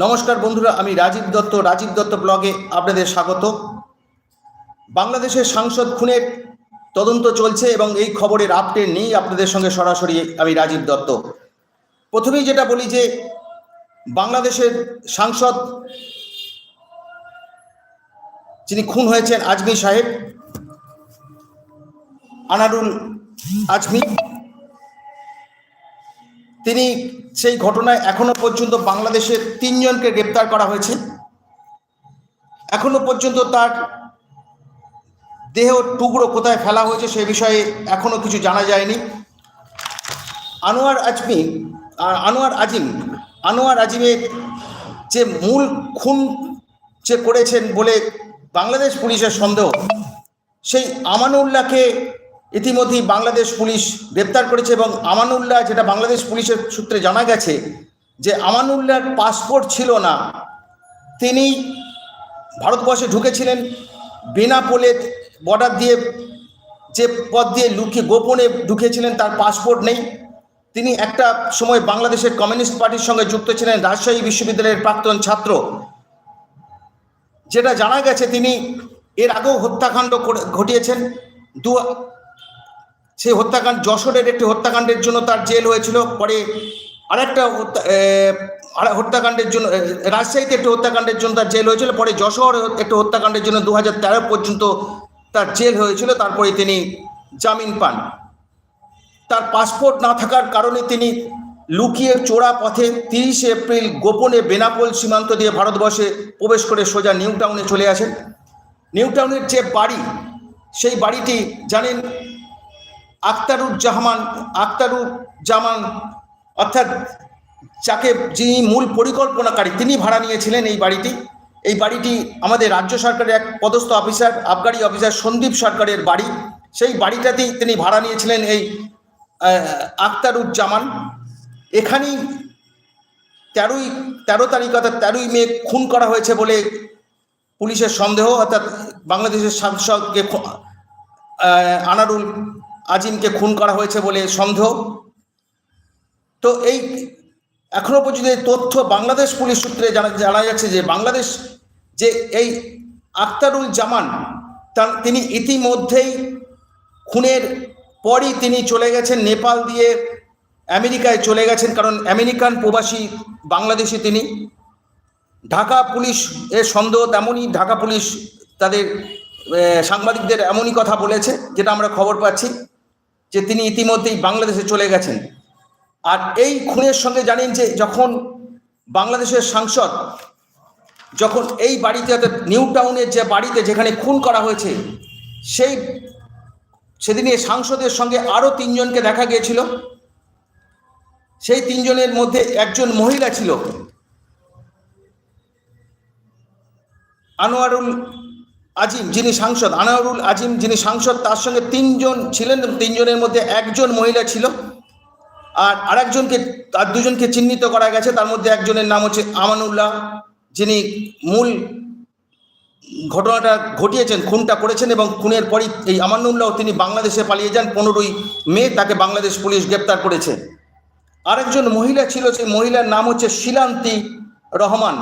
নমস্কার বন্ধুরা, আমি রাজীব দত্ত রাজীব দত্ত ব্লগে আপনাদের স্বাগত। বাংলাদেশের সাংসদ খুনের তদন্ত চলছে এবং এই খবরের আপডেট নেই আপনাদের সঙ্গে সরাসরি আমি রাজীব দত্ত। প্রথমেই যেটা বলি যে, বাংলাদেশের সাংসদ যিনি খুন হয়েছেন, আজমি সাহেব, আনারুল আজমি তিনি সেই ঘটনায় এখনও পর্যন্ত বাংলাদেশের তিনজনকে গ্রেপ্তার করা হয়েছে। এখনও পর্যন্ত তার দেহ টুকরো কোথায় ফেলা হয়েছে সে বিষয়ে এখনও কিছু জানা যায়নি। আনোয়ার আজমি, আ- আনোয়ার আজিম, আনোয়ার আজিমের যে মূল খুন যে করেছেন বলে বাংলাদেশ পুলিশের সন্দেহ, সেই আমানুল্লাহকে ইতিমধ্যেই বাংলাদেশ পুলিশ গ্রেপ্তার করেছে এবং আমানুল্লাহ, যেটা বাংলাদেশ পুলিশের সূত্রে জানা গেছে, যে আমানুল্লাহর পাসপোর্ট ছিল না, তিনি ভারতবর্ষে ঢুকেছিলেন বেনাপোলে বর্ডার দিয়ে, যে পথ দিয়ে লুকিয়ে গোপনে ঢুকেছিলেন, তার পাসপোর্ট নেই। তিনি একটা সময় বাংলাদেশের কমিউনিস্ট পার্টির সঙ্গে যুক্ত ছিলেন, রাজশাহী বিশ্ববিদ্যালয়ের প্রাক্তন ছাত্র। যেটা জানা গেছে, তিনি এর আগেও হত্যাকাণ্ড ঘটিয়েছেন। দু সেই হত্যাকাণ্ড, যশোরের একটি হত্যাকাণ্ডের জন্য তার জেল হয়েছিল। পরে আরেকটা আর- হত্যাকাণ্ডের জন্য রাজশাহীতে একটি হত্যাকাণ্ডের জন্য তার জেল হয়েছিল। পরে যশোর একটি হত্যাকাণ্ডের জন্য দু হাজার তেরো পর্যন্ত তার জেল হয়েছিল। তারপরে তিনি জামিন পান। তার পাসপোর্ট না থাকার কারণে তিনি লুকিয়ে চোরা পথে তিরিশে এপ্রিল গোপনে বেনাপোল সীমান্ত দিয়ে ভারতবর্ষে প্রবেশ করে সোজা নিউ টাউনে চলে আসেন। নিউ টাউনের যে বাড়ি, সেই বাড়িটি জানেন আখতারুজ্জামান আখতারুর জামান অর্থাৎ যাকে যিনি মূল পরিকল্পনাকারী, তিনি ভাড়া নিয়েছিলেন এই বাড়িটি। এই বাড়িটি আমাদের রাজ্য সরকারের এক পদস্থ অফিসার, আবগারি অফিসার সন্দীপ সরকারের বাড়ি। সেই বাড়িটাতেই তিনি ভাড়া নিয়েছিলেন এই আখতারুজ্জামান। এখানেই তেরোই, তেরো তারিখ অর্থাৎ তেরোই মে খুন করা হয়েছে বলে পুলিশের সন্দেহ, অর্থাৎ বাংলাদেশের সাংসদকে আনারুল আজিমকে খুন করা হয়েছে বলে সন্দেহ। তো এই এখনও পর্যন্ত এই তথ্য বাংলাদেশ পুলিশ সূত্রে জানা জানা যাচ্ছে যে বাংলাদেশ যে এই আখতারুল জামান তার তিনি ইতিমধ্যেই খুনের পরই তিনি চলে গেছেন নেপাল দিয়ে আমেরিকায় চলে গেছেন, কারণ আমেরিকান প্রবাসী বাংলাদেশি তিনি। ঢাকা পুলিশ এর সন্দেহ তেমনই, ঢাকা পুলিশ তাদের সাংবাদিকদের এমনই কথা বলেছে, যেটা আমরা খবর পাচ্ছি। যে তিনি ইতিমধ্যেই বাংলাদেশে চলে গেছেন। আর এই খুনের সঙ্গে জানেন যে যখন বাংলাদেশের সাংসদ যখন এই বাড়িতে, অর্থাৎ নিউ টাউনের যে বাড়িতে যেখানে খুন করা হয়েছে, সেই সেদিনে সাংসদের সঙ্গে আরও তিনজনকে দেখা গিয়েছিল। সেই তিনজনের মধ্যে একজন মহিলা ছিল। আনোয়ারুল আজিম যিনি সাংসদ আনোয়ারুল আজিম যিনি সাংসদ, তার সঙ্গে তিনজন ছিলেন তিনজনের মধ্যে একজন মহিলা ছিল। আর আরেকজনকে, আর দুজনকে চিহ্নিত করা গেছে। তার মধ্যে একজনের নাম হচ্ছে আমানুল্লাহ, যিনি মূল ঘটনাটা ঘটিয়েছেন, খুনটা করেছেন এবং খুনের পরই এই আমানুল্লাহ তিনি বাংলাদেশে পালিয়ে যান। পনেরোই মে তাকে বাংলাদেশ পুলিশ গ্রেপ্তার করেছে। আরেকজন মহিলা ছিল, সেই মহিলার নাম হচ্ছে শিলান্তি রহমান,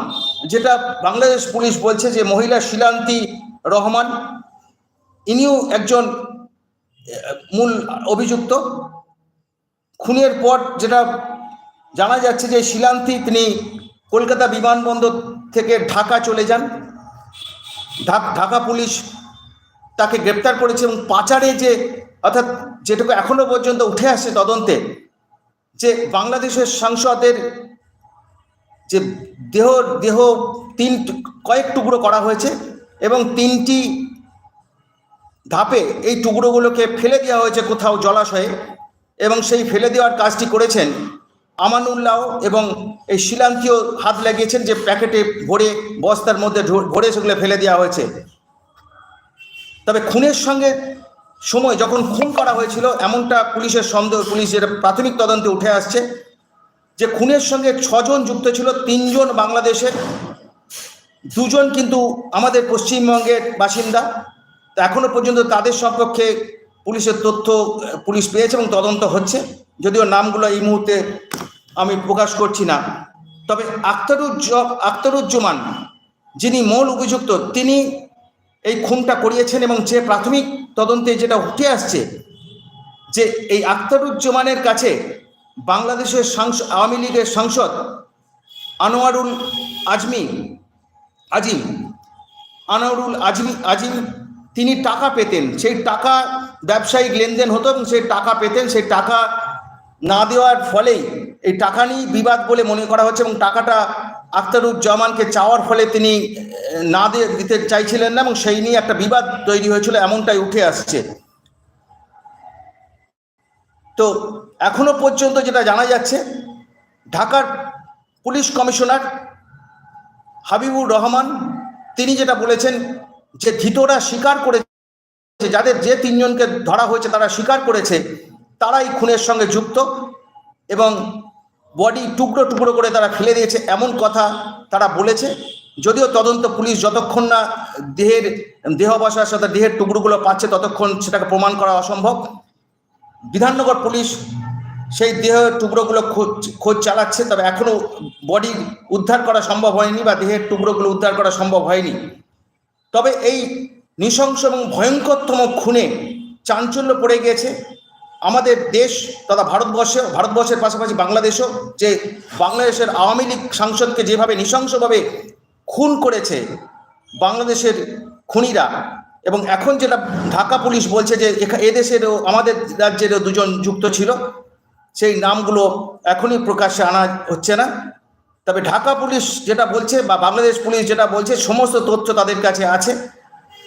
যেটা বাংলাদেশ পুলিশ বলছে যে মহিলা শিলান্তি রহমান, ইনিও একজন মূল অভিযুক্ত। খুনের পর যেটা জানা যাচ্ছে যে শিলান্তি, তিনি কলকাতা বিমানবন্দর থেকে ঢাকা চলে যান। ঢাক- পুলিশ তাকে গ্রেপ্তার করেছে এবং পাচারে যে, অর্থাৎ যেটুকু এখনও পর্যন্ত উঠে আসছে তদন্তে, যে বাংলাদেশের সাংসদের যে দেহ দেহ তিন, কয়েক টুকরো করা হয়েছে। এবং তিনটি ধাপে এই টুকরোগুলোকে ফেলে দেওয়া হয়েছে কোথাও জলাশয়ে এবং সেই ফেলে দেওয়ার কাজটি করেছেন আমানুল্লাহ এবং এই শিলাঙ্কিও হাত লাগিয়েছেন যে প্যাকেটে ভরে বস্তার মধ্যে ভরে সেগুলো ফেলে দেওয়া হয়েছে। তবে খুনের সঙ্গে সময় যখন খুন করা হয়েছিল, এমনটা পুলিশের সন্দেহ, পুলিশ যেটা প্রাথমিক তদন্তে উঠে আসছে যে খুনের সঙ্গে ছজন যুক্ত ছিল, তিনজন বাংলাদেশের। দুজন কিন্তু আমাদের পশ্চিমবঙ্গের বাসিন্দা। এখনও পর্যন্ত তাদের সম্পর্কে পুলিশের তথ্য পুলিশ পেয়েছে এবং তদন্ত হচ্ছে। যদিও নামগুলো এই মুহূর্তে আমি প্রকাশ করছি না। তবে আখতারুজ্জ আখতারুজ্জামান যিনি মূল অভিযুক্ত, তিনি এই খুনটা করিয়েছেন এবং যে প্রাথমিক তদন্তে যেটা উঠে আসছে যে এই আখতারুজ্জামানের কাছে বাংলাদেশের আওয়ামী লীগের সাংসদ আনোয়ারুল আজমি আজিম আনোয়ারুল আজিম আজিম, তিনি টাকা পেতেন। সেই টাকা ব্যবসায়িক লেনদেন হতো এবং সেই টাকা পেতেন। সেই টাকা না দেওয়ার ফলেই এই টাকা নিয়ে বিবাদ বলে মনে করা হচ্ছে এবং টাকাটা আখতারুজ্জামানকে চাওয়ার ফলে তিনি না দিতে চাইছিলেন না এবং সেই নিয়ে একটা বিবাদ তৈরি হয়েছিল, এমনটাই উঠে আসছে। তো এখনও পর্যন্ত যেটা জানা যাচ্ছে, ঢাকার পুলিশ কমিশনার হাবিবুর রহমান, তিনি যেটা বলেছেন যে ধৃতরা স্বীকার করেছে, যাদের যে তিনজনকে ধরা হয়েছে তারা স্বীকার করেছে, তারাই খুনের সঙ্গে যুক্ত এবং বডি টুকরো টুকরো করে তারা ফেলে দিয়েছে, এমন কথা তারা বলেছে। যদিও তদন্ত পুলিশ যতক্ষণ না দেহের দেহবসার সাথে দেহের টুকরোগুলো পাচ্ছে, ততক্ষণ সেটাকে প্রমাণ করা অসম্ভব। বিধাননগর পুলিশ সেই দেহের টুকরোগুলো খোঁজ খোঁজ চালাচ্ছে, তবে এখনও বডি উদ্ধার করা সম্ভব হয়নি বা দেহের টুকরোগুলো উদ্ধার করা সম্ভব হয়নি। তবে এই নৃশংস এবং ভয়ঙ্করতম খুনে চাঞ্চল্য পড়ে গিয়েছে। আমাদের দেশ তথা ভারতবর্ষে ভারতবর্ষের পাশাপাশি বাংলাদেশও যে বাংলাদেশের আওয়ামী লীগ সাংসদকে যেভাবে নৃশংসভাবে খুন করেছে বাংলাদেশের খুনিরা, এবং এখন যেটা ঢাকা পুলিশ বলছে যে এদেশেরও, আমাদের রাজ্যেরও দুজন যুক্ত ছিল। সেই নামগুলো এখনই প্রকাশ্যে আনা হচ্ছে না। তবে ঢাকা পুলিশ যেটা বলছে বা বাংলাদেশ পুলিশ যেটা বলছে, সমস্ত তথ্য তাদের কাছে আছে।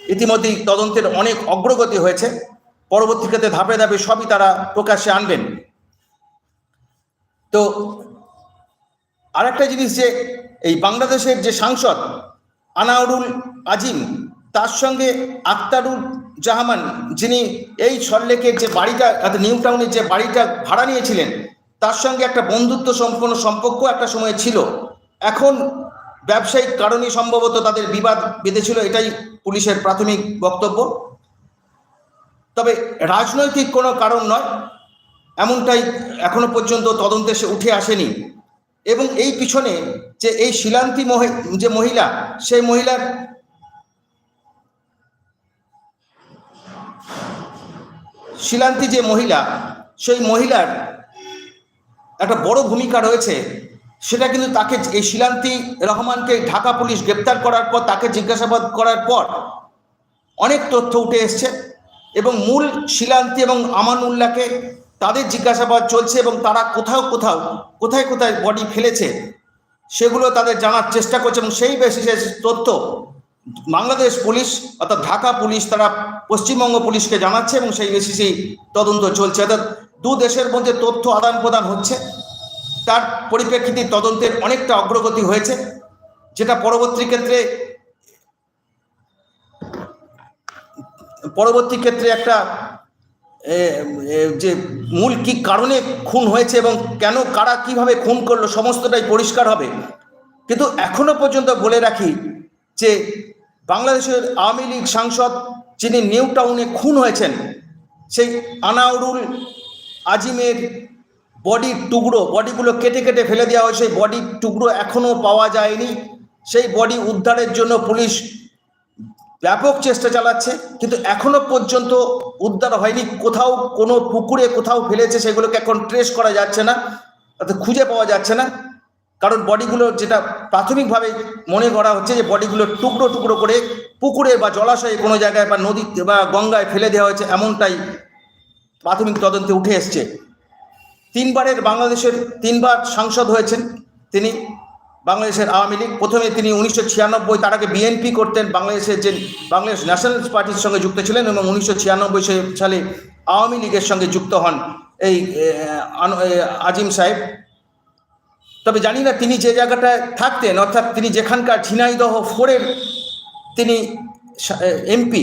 ইতিমধ্যেই তদন্তের অনেক অগ্রগতি হয়েছে। পরবর্তী ক্ষেত্রে ধাপে ধাপে সবই তারা প্রকাশ্যে আনবেন। তো আরেকটা জিনিস যে, এই বাংলাদেশের যে সাংসদ আনাউরুল আজিম তার সঙ্গে আক্তারুল জাহামান, যিনি এই সল্লেকের যে বাড়িটা, অর্থাৎ নিউ টাউনের যে বাড়িটা ভাড়া নিয়েছিলেন, তার সঙ্গে একটা বন্ধুত্ব সম্পন্ন সম্পর্ক একটা সময় ছিল। এখন ব্যবসায়িক কারণে সম্ভবত তাদের বিবাদ বেঁধেছিল, এটাই পুলিশের প্রাথমিক বক্তব্য। তবে রাজনৈতিক কোনো কারণ নয়, এমনটাই এখনও পর্যন্ত তদন্তে সে উঠে আসেনি। এবং এই পিছনে যে এই শিলান্তি মহি- যে মহিলা, সেই মহিলার শিলান্তি যে মহিলা, সেই মহিলার একটা বড় ভূমিকা রয়েছে। সেটা কিন্তু তাকে এই শিলান্তি রহমানকে ঢাকা পুলিশ গ্রেপ্তার করার পর, তাকে জিজ্ঞাসাবাদ করার পর অনেক তথ্য উঠে এসছে এবং মূল শিলান্তি এবং আমানুল্লাহকে তাদের জিজ্ঞাসাবাদ চলছে এবং তারা কোথাও কোথাও, কোথায় কোথায় বডি ফেলেছে, সেগুলো তাদের জানার চেষ্টা করছে এবং সেই বেসিসে তথ্য বাংলাদেশ পুলিশ অর্থাৎ ঢাকা পুলিশ তারা পশ্চিমবঙ্গ পুলিশকে জানাচ্ছে এবং সেই বেসিসেই তদন্ত চলছে। অর্থাৎ দু দেশের মধ্যে তথ্য আদান প্রদান হচ্ছে। তার পরিপ্রেক্ষিতে তদন্তের অনেকটা অগ্রগতি হয়েছে। যেটা পরবর্তী ক্ষেত্রে পরবর্তী ক্ষেত্রে একটা যে মূল কি কারণে খুন হয়েছে এবং কেন, কারা কীভাবে খুন করল, সমস্তটাই পরিষ্কার হবে। কিন্তু এখনও পর্যন্ত বলে রাখি যে বাংলাদেশের আওয়ামী লীগ সাংসদ যিনি নিউ টাউনে খুন হয়েছেন, সেই আনাউরুল আজিমের বডির টুকরো, বডিগুলো কেটে কেটে ফেলে দেওয়া হয়েছে সেই বডির টুকরো এখনও পাওয়া যায়নি। সেই বডি উদ্ধারের জন্য পুলিশ ব্যাপক চেষ্টা চালাচ্ছে, কিন্তু এখনও পর্যন্ত উদ্ধার হয়নি। কোথাও কোনো পুকুরে কোথাও ফেলেছে, সেগুলোকে এখন ট্রেস করা যাচ্ছে না খুঁজে পাওয়া যাচ্ছে না। কারণ বডিগুলো যেটা প্রাথমিকভাবে মনে করা হচ্ছে যে বডিগুলো টুকরো টুকরো করে পুকুরে বা জলাশয়ে কোনো জায়গায় বা নদীতে বা গঙ্গায় ফেলে দেওয়া হয়েছে এমনটাই প্রাথমিক তদন্তে উঠে এসছে। তিনবারের বাংলাদেশের তিনবার সাংসদ হয়েছেন তিনি, বাংলাদেশের আওয়ামী লীগ। প্রথমে তিনি উনিশশো ছিয়ানব্বই, তার আগে বিএনপি করতেন। বাংলাদেশের যে বাংলাদেশ ন্যাশনাল পার্টির সঙ্গে যুক্ত ছিলেন এবং উনিশশো ছিয়ানব্বই সালে আওয়ামী লীগের সঙ্গে যুক্ত হন এই আজিম সাহেব। তবে জানি না তিনি যে জায়গাটায় থাকতেন, অর্থাৎ তিনি যেখানকার ঝিনাইদহ ফোরের তিনি এমপি,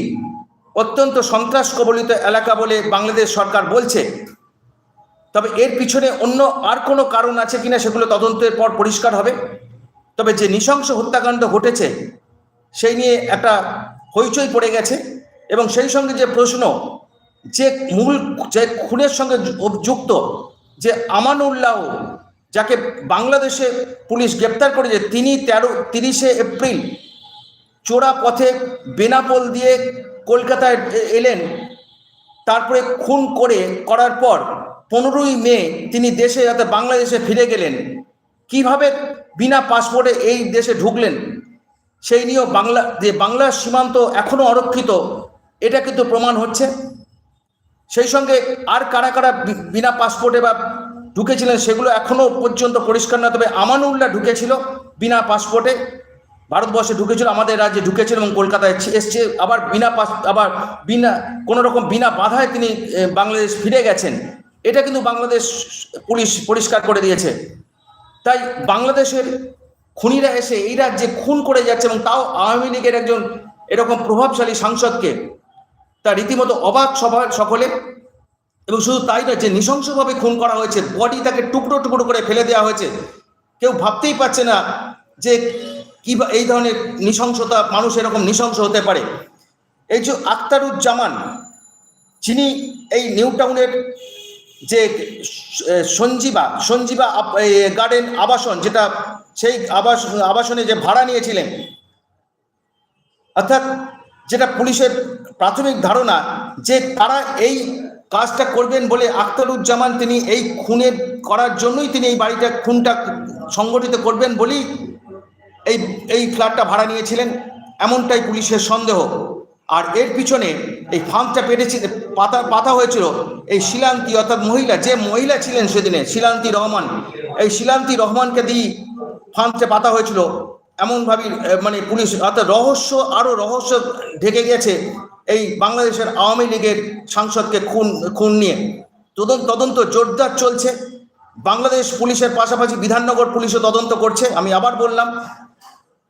অত্যন্ত সন্ত্রাস কবলিত এলাকা বলে বাংলাদেশ সরকার বলছে। তবে এর পিছনে অন্য আর কোনো কারণ আছে কিনা সেগুলো তদন্তের পর পরিষ্কার হবে। তবে যে নৃশংস হত্যাকাণ্ড ঘটেছে, সেই নিয়ে একটা হইচই পড়ে গেছে এবং সেই সঙ্গে যে প্রশ্ন, যে মূল, যে খুনের সঙ্গে যুক্ত, যে আমানুল্লাহ যাকে বাংলাদেশে পুলিশ গ্রেপ্তার করেছে, তিনি তেরো, তিরিশে এপ্রিল চোরা পথে বেনাপোল দিয়ে কলকাতায় এলেন। তারপরে খুন করে, করার পর পনেরোই মে তিনি দেশে যাতে বাংলাদেশে ফিরে গেলেন। কীভাবে বিনা পাসপোর্টে এই দেশে ঢুকলেন, সেই নিয়েও বাংলা, যে বাংলার সীমান্ত এখনও অরক্ষিত, এটা কিন্তু প্রমাণ হচ্ছে। সেই সঙ্গে আর কারা কারা বিনা পাসপোর্টে বা ঢুকেছিলেন, সেগুলো এখনও পর্যন্ত পরিষ্কার না তবে আমানুল্লাহ ঢুকেছিল বিনা পাসপোর্টে। ভারতবর্ষে ঢুকেছিল, আমাদের রাজ্যে ঢুকেছিল এবং কলকাতায় এসছে- আবার বিনা পাস আবার বিনা কোনো রকম বিনা বাধায় তিনি বাংলাদেশ ফিরে গেছেন। এটা কিন্তু বাংলাদেশ পুলিশ পরিষ্কার করে দিয়েছে। তাই বাংলাদেশের খুনিরা এসে এই রাজ্যে খুন করে যাচ্ছে এবং তাও আওয়ামী লীগের একজন এরকম প্রভাবশালী সাংসদকে, তা রীতিমতো অবাক সভা সকলে এবং শুধু তাই নয়, যে নৃশংসভাবে খুন করা হয়েছে বডি তাকে টুকরো টুকরো করে ফেলে দেওয়া হয়েছে। কেউ ভাবতেই পারছে না যে কি এই ধরনের নৃশংসতা মানুষ এরকম নৃশংস হতে পারে। এই যে আখতারুজ্জামান, যিনি এই নিউ টাউনের যে সঞ্জীবা সঞ্জীবা গার্ডেন আবাসন, যেটা সেই আবাস, আবাসনে যে ভাড়া নিয়েছিলেন, অর্থাৎ যেটা পুলিশের প্রাথমিক ধারণা যে তারা এই কাজটা করবেন বলে আখতারুজ্জামান তিনি এই খুনের করার জন্যই তিনি এই বাড়িটা, খুনটা সংগঠিত করবেন বলেই এই এই ফ্ল্যাটটা ভাড়া নিয়েছিলেন। এমনটাই পুলিশের সন্দেহ। আর এর পিছনে এই ফার্মটা পেটেছে, পাতা পাতা হয়েছিল এই শিলান্তি অর্থাৎ মহিলা, যে মহিলা ছিলেন সেদিনে, শিলান্তি রহমান। এই শিলান্তি রহমানকে দিয়ে ফার্মটা পাতা হয়েছিল। এমনভাবে মানে পুলিশ, অর্থাৎ রহস্য, আরও রহস্য ঢেকে গেছে এই বাংলাদেশের আওয়ামী লীগের সাংসদকে খুন খুন নিয়ে। তদন্ত তদন্ত জোরদার চলছে। বাংলাদেশ পুলিশের পাশাপাশি বিধাননগর পুলিশও তদন্ত করছে, আমি আবার বললাম।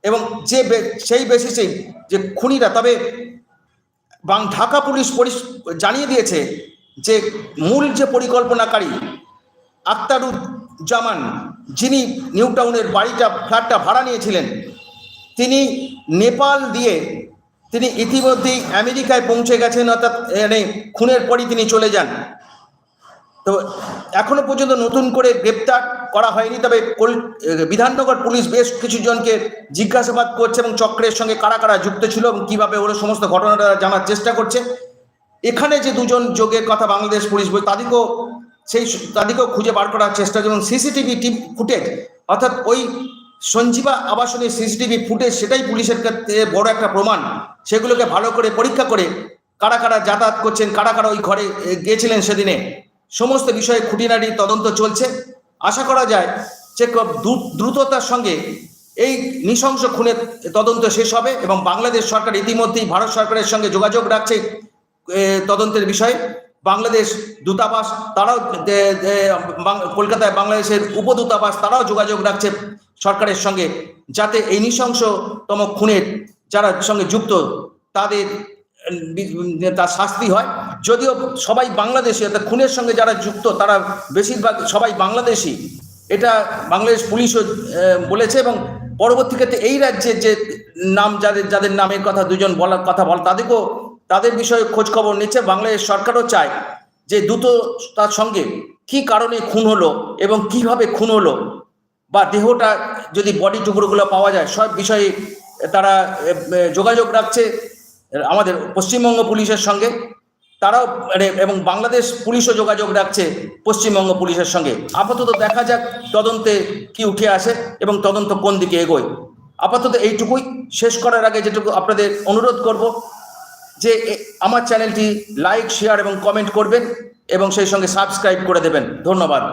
এবং যে সেই বেসিসেই যে খুনিরা, তবে বাং, ঢাকা পুলিশ জানিয়ে দিয়েছে যে মূল যে পরিকল্পনাকারী আক্তারুজ্জামান যিনি নিউ টাউনের বাড়িটা, ফ্ল্যাটটা ভাড়া নিয়েছিলেন, তিনি নেপাল দিয়ে তিনি ইতিমধ্যেই আমেরিকায় পৌঁছে গেছেন, অর্থাৎ মানে খুনের পরই তিনি চলে যান। তো, এখনও পর্যন্ত নতুন করে গ্রেপ্তার করা হয়নি, তবে বিধাননগর পুলিশ বেশ কিছু জনকে জিজ্ঞাসাবাদ করছে এবং চক্রের সঙ্গে কারা কারা যুক্ত ছিল এবং কীভাবে ওরা সমস্ত ঘটনাটা জানার চেষ্টা করছে। এখানে যে দুজন যোগের কথা বাংলাদেশ পুলিশ বই তাদেরকেও সেই, তাদেরকেও খুঁজে বার করার চেষ্টা যেমন সিসিটিভি ফুটেজ, অর্থাৎ ওই সঞ্জীবা আবাসনের সিসিটিভি ফুটেজ সেটাই পুলিশের ক্ষেত্রে বড় একটা প্রমাণ। সেগুলোকে ভালো করে পরীক্ষা করে কারা কারা যাতায়াত করছেন, কারা কারা ওই ঘরে গিয়েছিলেন সেদিনে। সমস্ত বিষয়ে খুঁটিনাটি তদন্ত চলছে। আশা করা যায় যে দ্রুততার সঙ্গে এই নৃশংস খুনের তদন্ত শেষ হবে এবং বাংলাদেশ সরকার ইতিমধ্যেই ভারত সরকারের সঙ্গে যোগাযোগ রাখছে তদন্তের বিষয়ে। বাংলাদেশ দূতাবাস, তারাও কলকাতায় বাংলাদেশের উপদূতাবাস, তারাও যোগাযোগ রাখছে সরকারের সঙ্গে যাতে এই নৃশংসতম খুনের যারা সঙ্গে যুক্ত, তাদের, তার শাস্তি হয়। যদিও সবাই বাংলাদেশি, অর্থাৎ খুনের সঙ্গে যারা যুক্ত, তারা বেশিরভাগ সবাই বাংলাদেশি। এটা বাংলাদেশ পুলিশও বলেছে এবং পরবর্তী ক্ষেত্রে এই রাজ্যের যে নাম, যাদের যাদের নামের কথা দুজন বলার কথা বল, তাদেরকেও তাদের বিষয়ে খোঁজ খবর নিচ্ছে, বাংলাদেশ সরকারও চায় যে দ্রুত তার সঙ্গে কি কারণে খুন হলো এবং কীভাবে খুন হলো বা দেহটা যদি বডি টুকরোগুলো পাওয়া যায়, সব বিষয়ে তারা যোগাযোগ রাখছে আমাদের পশ্চিমবঙ্গ পুলিশের সঙ্গে। তারাও মানে এবং বাংলাদেশ পুলিশও যোগাযোগ রাখছে পশ্চিমবঙ্গ পুলিশের সঙ্গে। আপাতত দেখা যাক তদন্তে কি উঠে আসে এবং তদন্ত কোন দিকে এগোয়। আপাতত এইটুকুই। শেষ করার আগে যেটুকু আপনাদের অনুরোধ করব যে আমার চ্যানেলটি লাইক শেয়ার এবং কমেন্ট করবেন এবং সেই সঙ্গে সাবস্ক্রাইব করে দেবেন। ধন্যবাদ।